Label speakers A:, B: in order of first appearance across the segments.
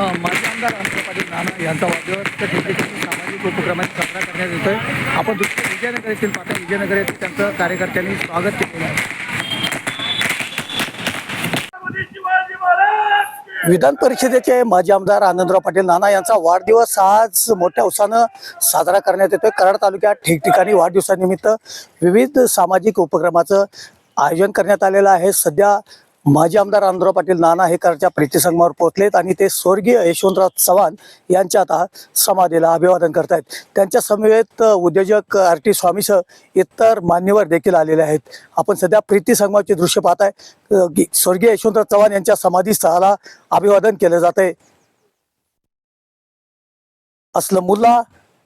A: माजी आमदार आमदार पाटील नाना यांचा वाढदिवस तर ठिकठिकाणी सामाजिक उपक्रमांची साजरा करण्यात येतोय आपण दुसऱ्या विजयनगर येथील पाहता विजयनगर येथे त्यांचं कार्यकर्त्यांनी स्वागत केलेलं आहे.
B: विधान परिषदेचे माजी आमदार आनंदराव पाटील नाना यांचा वाढदिवस आज मोठ्या उत्साहानं साजरा करण्यात येतोय. कराड तालुक्यात ठिकठिकाणी वाढदिवसानिमित्त विविध सामाजिक उपक्रमाचं आयोजन करण्यात आलेलं आहे. सध्या माजी आमदार आनंदराव पाटील नाना हेकरच्या प्रीतीसंगमावर पोहोचलेत आणि ते स्वर्गीय यशवंतराव चव्हाण यांच्या आता समाधीला अभिवादन करतायत. त्यांच्या समवेत उद्योजक आर टी स्वामीसह इतर मान्यवर देखील आलेले आहेत. आपण सध्या प्रीती संगमाचे दृश्य पाहताय. आहे स्वर्गीय यशवंतराव चव्हाण यांच्या समाधीस्थळाला अभिवादन केलं जात आहे असलं मुल्ला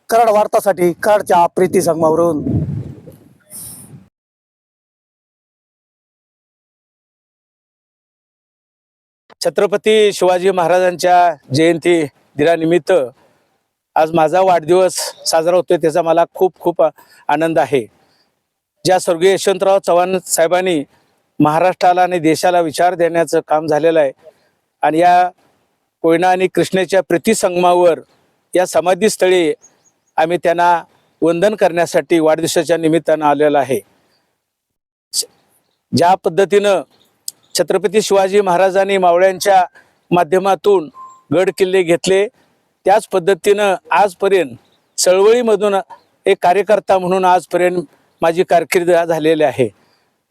B: कराड वार्तासाठी कराडच्या प्रीती संगमावरून
C: छत्रपती शिवाजी महाराजांच्या जयंती दिनानिमित्त आज माझा वाढदिवस साजरा होतोय त्याचा मला खूप खूप आनंद आहे. ज्या स्वर्गीय यशवंतराव चव्हाण साहेबांनी महाराष्ट्राला आणि देशाला विचार देण्याचं काम झालेलं आहे आणि या कोयना आणि कृष्णेच्या प्रीतीसंगमावर या समाधीस्थळी आम्ही त्यांना वंदन करण्यासाठी वाढदिवसाच्या निमित्तानं आलेलो आहे. ज्या पद्धतीनं छत्रपती शिवाजी महाराजांनी मावळ्यांच्या माध्यमातून गड किल्ले घेतले. त्याच पद्धतीनं आजपर्यंत चळवळीमधून एक कार्यकर्ता म्हणून आजपर्यंत माझी कारकीर्द झालेली आहे.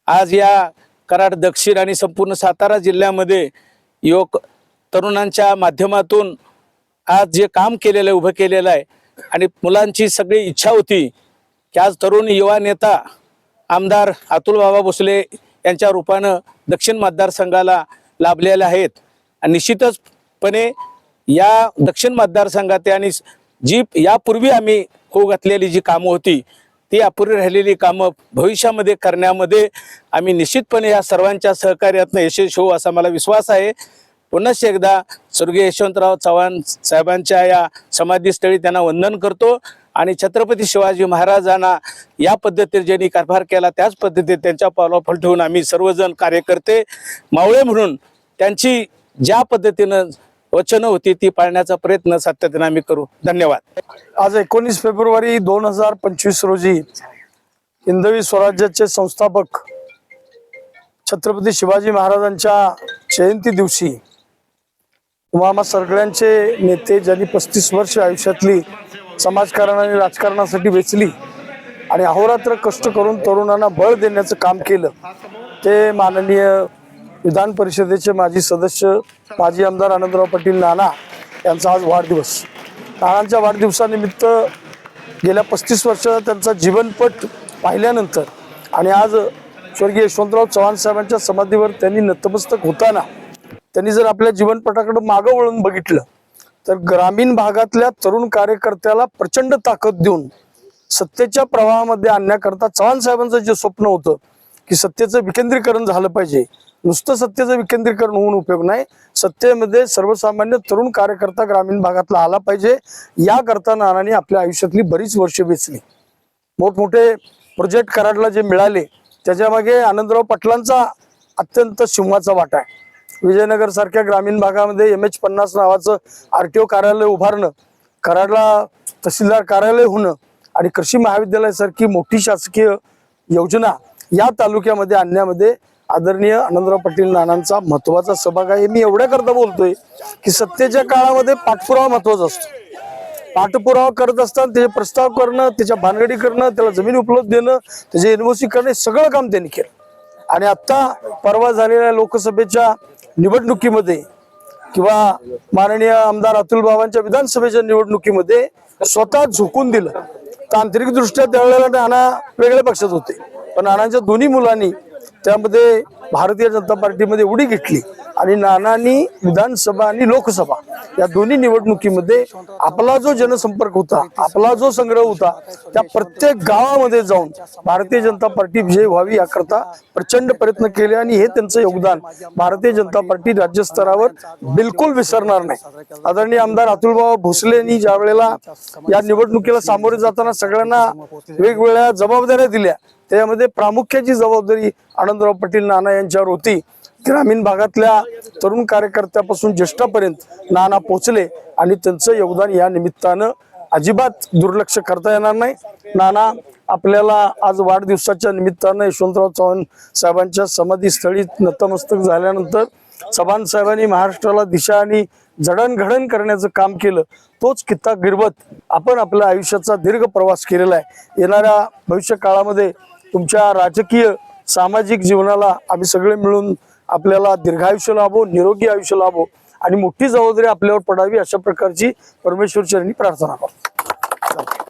C: आज या कराड दक्षिण आणि संपूर्ण सातारा जिल्ह्यामध्ये युवक तरुणांच्या माध्यमातून आज जे काम केलेलं आहे उभं केलेलं आहे आणि मुलांची सगळी इच्छा होती की आज तरुण युवा नेता आमदार अतुल बाबा भोसले यांच्या रूपानं दक्षिण मतदारसंघाला लाभलेले आहेत. आणि निश्चितचपणे या दक्षिण मतदारसंघात आणि जी यापूर्वी आम्ही हो घातलेली जी कामं होती ती अपुरी राहिलेली कामं भविष्यामध्ये करण्यामध्ये आम्ही निश्चितपणे या सर्वांच्या सहकार्यातनं यशस्वी होऊ असा मला विश्वास आहे. पुन्हा एकदा स्वर्गीय यशवंतराव चव्हाण साहेबांच्या या समाधीस्थळी त्यांना वंदन करतो. आणि छत्रपती शिवाजी महाराजांना या पद्धतीने ज्यांनी कारभार केला त्याच पद्धतीने त्यांच्या पावलाफल ठेवून आम्ही सर्वजण कार्यकर्ते मावळे म्हणून त्यांची ज्या पद्धतीनं वचनं होती ती पाळण्याचा प्रयत्न सातत्याने आम्ही करू. धन्यवाद.
B: आज एकोणीस फेब्रुवारी दोन हजार पंचवीस रोजी हिंदवी स्वराज्याचे संस्थापक छत्रपती शिवाजी महाराजांच्या जयंती दिवशी तुम्हाला सगळ्यांचे नेते ज्यांनी पस्तीस वर्ष आयुष्यातली समाजकारण आणि राजकारणासाठी वेचली आणि अहोरात्र कष्ट करून तरुणांना बळ देण्याचं काम केलं. ते माननीय विधान परिषदेचे माजी सदस्य माजी आमदार आनंदराव पाटील नाना यांचा आज वाढदिवस. नानांच्या वाढदिवसानिमित्त गेल्या पस्तीस वर्ष त्यांचा जीवनपट पाहिल्यानंतर आणि आज स्वर्गीय यशवंतराव चव्हाण साहेबांच्या समाधीवर त्यांनी नतमस्तक होताना त्यांनी जर आपल्या जीवनपटाकडे मागं वळून बघितलं तर ग्रामीण भागातल्या तरुण कार्यकर्त्याला प्रचंड ताकद देऊन सत्तेच्या प्रवाहामध्ये आणण्याकरता चव्हाण साहेबांचं जे स्वप्न होतं की सत्तेचं विकेंद्रीकरण झालं पाहिजे नुसतं सत्तेचं विकेंद्रीकरण होऊन उपयोग नाही सत्तेमध्ये सर्वसामान्य तरुण कार्यकर्ता ग्रामीण भागातला आला पाहिजे याकरता नानांनी आपल्या आयुष्यातली बरीच वर्ष वेचली. मोठमोठे प्रोजेक्ट कराडला जे मिळाले त्याच्यामागे आनंदराव पाटलांचा अत्यंत सिंहाचा वाटा आहे. विजयनगर सारख्या ग्रामीण भागामध्ये एम एच पन्नास नावाचं आर टी ओ कार्यालय उभारणं कराडला तहसीलदार कार्यालय होणं आणि कृषी महाविद्यालयासारखी मोठी शासकीय योजना या तालुक्यामध्ये आणण्यामध्ये आदरणीय आनंदराव पाटील नानांचा महत्त्वाचा सहभाग आहे. मी एवढ्या करता बोलतोय की सत्तेच्या काळामध्ये पाठपुरावा महत्त्वाचा असतो. पाठपुरावा करत असताना त्याचे प्रस्ताव करणं त्याच्या भानगडी करणं त्याला जमीन उपलब्ध देणं त्याचे एनओसी करणं सगळं काम त्यांनी केलं. आणि आता परवा झालेल्या लोकसभेच्या निवडणुकीमध्ये किंवा माननीय आमदार अतुल बाबांच्या विधानसभेच्या निवडणुकीमध्ये स्वतः झुकून दिलं. तांत्रिकदृष्ट्या त्यावेळेला नाना वेगळ्या पक्षात होते. पण नानांच्या दोन्ही मुलांनी त्यामध्ये भारतीय जनता पार्टीमध्ये उडी घेतली. आणि नानांनी विधानसभा आणि लोकसभा या दोन्ही निवडणुकीमध्ये आपला जो जनसंपर्क होता आपला जो संग्रह होता त्या प्रत्येक गावामध्ये जाऊन भारतीय जनता पार्टी विजयी व्हावी याकरता प्रचंड प्रयत्न केले आणि हे त्यांचं योगदान भारतीय जनता पार्टी राज्यस्तरावर बिलकुल विसरणार नाही. आदरणीय आमदार अतुलबाबा भोसलेंनी ज्या वेळेला या निवडणुकीला सामोरे जाताना सगळ्यांना वेगवेगळ्या जबाबदाऱ्या दिल्या त्यामध्ये प्रामुख्याची जबाबदारी आनंदराव पाटील नाना यांच्यावर होती. ग्रामीण भागातल्या तरुण कार्यकर्त्यापासून ज्येष्ठापर्यंत नाना पोचले आणि त्यांचं योगदान या निमित्तानं अजिबात दुर्लक्ष करता येणार नाही. नाना आपल्याला आज वाढदिवसाच्या निमित्तानं यशवंतराव चव्हाण साहेबांच्या समाधीस्थळी नतमस्तक झाल्यानंतर चव्हाण साहेबांनी महाराष्ट्राला दिशा आणि जडणघडण करण्याचं काम केलं. तोच कित्ता गिरवत आपण आपल्या आयुष्याचा दीर्घ प्रवास केलेला आहे. येणाऱ्या भविष्य काळामध्ये तुमच्या राजकीय सामाजिक जीवनाला आम्ही सगळे मिळून आपल्याला दीर्घायुष्य लाभो निरोगी आयुष्य लाभो आणि मोठी जबाबदारी आपल्यावर पडावी अशा प्रकारची परमेश्वर चरणी प्रार्थना करतो.